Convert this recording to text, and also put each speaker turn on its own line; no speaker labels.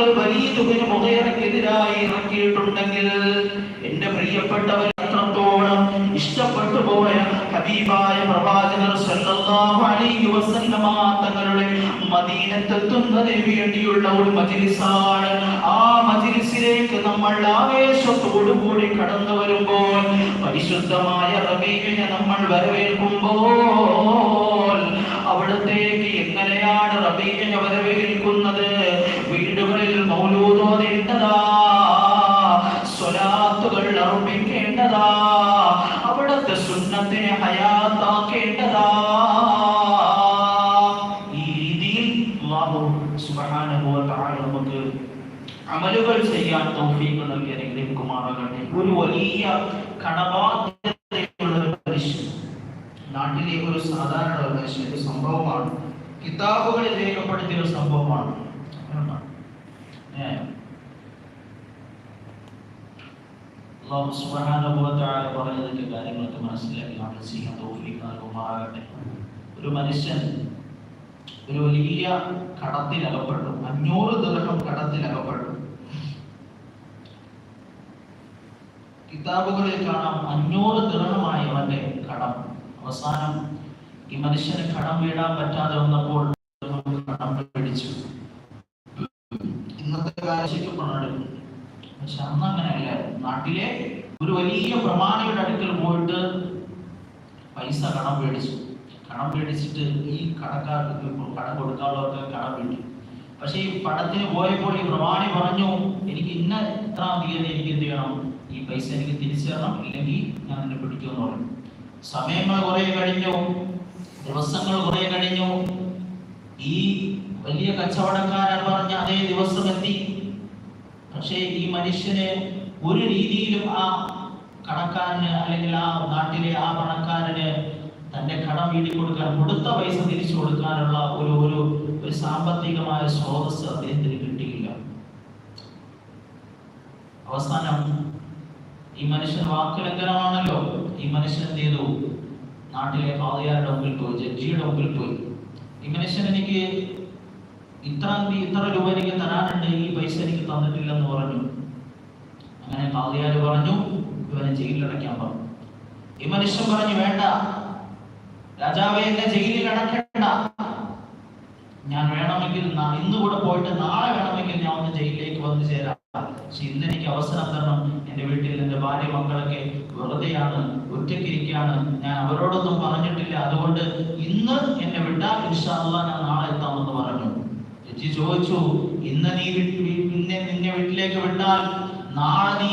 ആയത്തുകൾ വലിയ മുഖേറക്കെതിരായി ഇറക്കിയിട്ടുണ്ടെങ്കിൽ എന്റെ പ്രിയപ്പെട്ടവർ എത്രത്തോളം ഇഷ്ടപ്പെട്ടു പോയ ഹബീബായ പ്രവാചകർ സല്ലല്ലാഹു അലൈഹി വസല്ലമ തങ്ങളുടെ മദീനത്തെത്തുന്നതിന് വേണ്ടിയുള്ള ഒരു മജ്ലിസാണ്. ആ മജ്ലിസിലേക്ക് നമ്മൾ ആവേശത്തോടു കൂടി കടന്നു വരുമ്പോൾ പരിശുദ്ധമായ റബീബിനെ നമ്മൾ വരവേൽക്കുമ്പോൾ അവിടത്തേക്ക് എങ്ങനെയാണ് റബീഇനെ അർപ്പിക്കേണ്ടതാ അവിടുത്തെ സുന്നത്തിനെ ഹയാത്താക്കേണ്ടതാ. ഈ രീതിയിൽ നമുക്ക് അമലുകൾ ചെയ്യാൻ തൗഫീഖ് നൽകി അനുഗ്രഹിക്കുമാറാകട്ടെ. ഒരു വലിയ കടബാധ്യതയുള്ള മനുഷ്യൻ നാട്ടിലെ ഒരു സാധാരണ ഒരു മനുഷ്യൻ ഒരു സംഭവമാണ്. കിതാബുകളിൽ രേഖപ്പെടുത്തിയ ഒരു സംഭവമാണ്. ഏ അള്ളാഹു തആല പറഞ്ഞതൊക്കെ കാര്യങ്ങളൊക്കെ മനസ്സിലാക്കി അമൽ ചെയ്യാൻ തൗഫീഖ് നൽകുമാറാകട്ടെ. ഒരു മനുഷ്യൻ ഒരു വലിയ കടത്തിൽ അകപ്പെട്ടു. അഞ്ഞൂറ് ദൃഹം കടത്തിൽ അകപ്പെട്ടു. കിതാബുകളിൽ കാണാം അഞ്ഞൂറ് ദൃഹമായി അവന്റെ കടം. അവസാനം ഈ മനുഷ്യന് കടം വീടാൻ പറ്റാതെ വന്നപ്പോൾ കടം പിടിച്ചു ഇന്നത്തെ പണമെടുക്കും പക്ഷെ അന്ന് അങ്ങനെയല്ല നാട്ടിലെ ഒരു വലിയ പ്രമാണിയുടെ അടുക്കൽ പോയിട്ട് പൈസ കടം മേടിച്ചു. കടം മേടിച്ചിട്ട് ഈ കടക്കാർക്ക് കടം കൊടുക്കാനുള്ളവർക്ക് കടം വേണ്ടി പക്ഷെ ഈ പടത്തിന് പോയപ്പോൾ ഈ പ്രമാണി പറഞ്ഞു എനിക്ക് ഇന്ന ഇത്ര തീയതി എനിക്ക് എന്ത് ചെയ്യണം? ഈ പൈസ എനിക്ക് തിരിച്ചു തരണം ഇല്ലെങ്കിൽ ഞാൻ നിന്നെ പിടിക്കുമെന്ന് പറഞ്ഞു. സമയങ്ങൾ കുറെ കഴിഞ്ഞു. ദിവസങ്ങൾ കുറെ കഴിഞ്ഞു. ഈ വലിയ കച്ചവടക്കാരൻ പറഞ്ഞ അതേ ദിവസം എത്തി പക്ഷേ ഈ മനുഷ്യന് ഒരു രീതിയിലും ആ കടക്കാരന് അല്ലെങ്കിൽ ആ നാട്ടിലെ ആ പണക്കാരന് തന്റെ കടം കൊടുക്കാൻ കൊടുത്ത പൈസ തിരിച്ചു കൊടുക്കാനുള്ള ഒരു ഒരു ഒരു സാമ്പത്തികമായ സ്രോതസ് അദ്ദേഹത്തിന് കിട്ടിയില്ല. അവസാനം ഈ മനുഷ്യൻ വാക്കുലംഘനമാണല്ലോ ഈ മനുഷ്യൻ എന്ത് ചെയ്തു? നാട്ടിലെ കാതയാരുടെ മുമ്പിൽ പോയി ജഡ്ജിയുടെ മുമ്പിൽ പോയി. ഈ മനുഷ്യൻ എനിക്ക് ഇത്ര ഇത്ര രൂപ എനിക്ക് തരാനുണ്ട് ഈ പൈസ എനിക്ക് തന്നിട്ടില്ലെന്ന് പറഞ്ഞു. അങ്ങനെ കാതയാര് പറഞ്ഞു ഇവനെ ജയിലിലടയ്ക്കാൻ പറഞ്ഞു. ഈ മനുഷ്യൻ പറഞ്ഞു വേണ്ട രാജാവെ എന്നെ ജയിലിൽ അടയ്ക്കണ്ട. ഞാൻ വേണമെങ്കിൽ ഇന്ന് കൂടെ പോയിട്ട് നാളെ വേണമെങ്കിൽ ഞാൻ ഒന്ന് ജയിലിലേക്ക് വന്നു ചേരാം. പക്ഷെ ഇന്ന് എനിക്ക് അവസരം തരണം. എന്റെ വീട്ടിൽ എന്റെ ഭാര്യ മക്കളൊക്കെ വെറുതെയാണ് ഒറ്റയ്ക്കിരിക്കുകയാണ് ഞാൻ അവരോടൊന്നും പറഞ്ഞിട്ടില്ല. അതുകൊണ്ട് ഇന്ന് എന്നെ വിട്ടാൽ ഇൻഷാല്ല ഞാൻ നാളെ എത്താമെന്ന് പറഞ്ഞു. ചോദിച്ചു ഇന്ന് നീ നിന്നെ നിന്നെ വീട്ടിലേക്ക് വിട്ടാൽ നാളെ നീ